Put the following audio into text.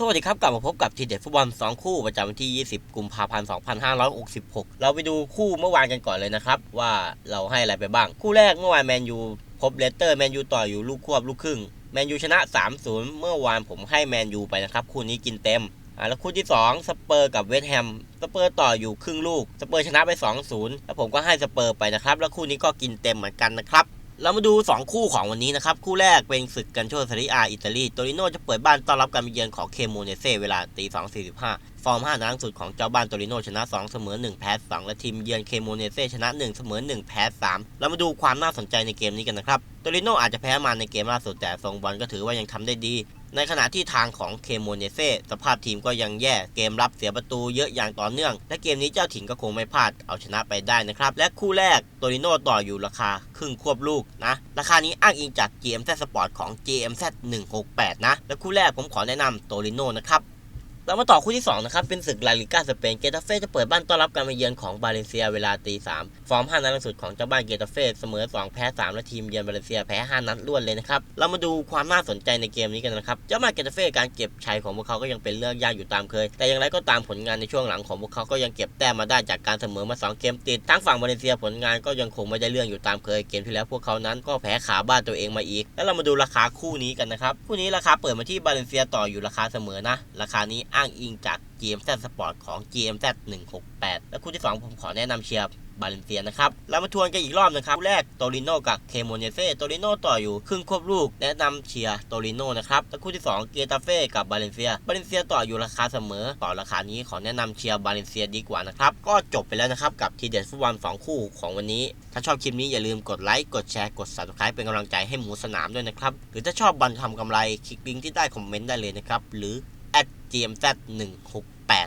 สวัสดีครับ กลับมาพบกับทีเด็ดฟุตบอล2 คู่ประจำวันที่ 20 กุมภาพันธ์ 2566 เราไปดูคู่เมื่อวานกันก่อนเลยนะครับ ว่าเราให้อะไรไปบ้าง คู่แรกเมื่อวานแมนยูพบเลสเตอร์แมนยูต่ออยู่ลูกควบลูกครึ่งแมนยูชนะ 3-0 เมื่อวานผมให้แมนยูไปนะครับ คู่นี้กินเต็มอ่าแล้วคู่ที่ 2 สเปอร์กับเวสต์แฮมสเปอร์ต่ออยู่ครึ่งลูกสเปอร์ชนะไป 2-0 แล้วผมก็ให้สเปอร์ไปนะครับ แล้วคู่นี้ก็กินเต็มเหมือนกันนะครับ เรามาดู 2 คู่ของวันนี้นะครับ คู่แรกเป็นศึกกันโชซาริอาอิตาลีโตริโนจะเปิดบ้านต้อนรับการเยือนของเคมูเนเซเวลาตี2.45ฟอร์ม5นัดสุดของเจ้าบ้านโตริโนชนะ 2 เสมอ 1 แพ้2และทีมเยือนเคมูเนเซชนะ 1 เสมอ 1 แพ้3เรามาดูความน่าสนใจในเกมนี้กันนะครับโตริโนอาจจะแพ้มาในเกมล่าสุดแต่ทรงบอลก็ถือว่ายังทำได้ดี ในขณะที่ทางของเคโมเนเซสภาพทีมก็ยังแย่เกมรับเสียประตูเยอะอย่างต่อเนื่อง และเกมนี้เจ้าถิ่นก็คงไม่พลาดเอาชนะไปได้นะครับ และคู่แรกโตริโนต่ออยู่ราคาครึ่งควบลูกนะ ราคานี้อ้างอิงจาก GMZ Sport ของ GMZ 168 นะ และคู่แรกผมขอแนะนำโตริโนนะครับ เรามาต่อคู่ที่ 2 นะครับ เป็นศึกลาลิก้าสเปนเกตาเฟ่จะเปิดบ้านต้อนรับการมาเยือนของบาเลนเซียเวลาตี3ฟอร์ม 5 นัดล่าสุดของเจ้าบ้านเกตาเฟ่เสมอ 2 แพ้ 3 และทีมเยือนบาเลนเซียแพ้ 5 นัดรวดเลยนะครับ เรามาดูความน่าสนใจในเกมนี้กันนะครับ เจ้าบ้านเกตาเฟ่การเก็บชัยของพวกเขาก็ยังเป็นเรื่องยากอยู่ตามเคย แต่อย่างไรก็ตามผลงานในช่วงหลังของพวกเขาก็ยังเก็บแต้มมาได้จากการเสมอมา 2 เกมติดทั้งฝั่งบาเลนเซียผลงานก็ยังคงไม่ได้เรื่องอยู่ตามเคยเกมที่แล้วพวกเขานั้นก็แพ้ขาบ้านตัวเองมาอีก แล้วเรามาดูราคาคู่นี้กันนะครับคู่นี้ราคาเปิดมาที่บาเลนเซียต่ออยู่ราคาเสมอนะราคานี้อ้างอิงจาก GMZ Sport ของ GMZ 168 และคู่ที่ 2 ผมขอแนะนำเชียร์บาเลนเซียนะครับเรามาทวนกันอีกรอบนะครับ แรกโตริโนกับเคโมเนเซ่โตริโนต่ออยู่ครึ่งควบลูก แนะนำเชียร์โตริโนนะครับและคู่ที่ 2 เกตาเฟ่กับบาเลนเซีย บาเลนเซียต่ออยู่ราคาเสมอ ต่อราคานี้ขอแนะนำเชียร์บาเลนเซียดีกว่านะครับ ก็จบไปแล้วนะครับ กับทีเด็ดฟุตบอล2คู่ของวันนี้ ถ้าชอบคลิปนี้อย่าลืมกดไลค์ กดแชร์ กด subscribe เป็นกำลังใจให้หมูสนามด้วยนะครับ หรือถ้าชอบบอลทำกำไร คลิกลิงก์ที่ใต้คอมเมนต์ได้เลยนะครับ หรือ at @gmz168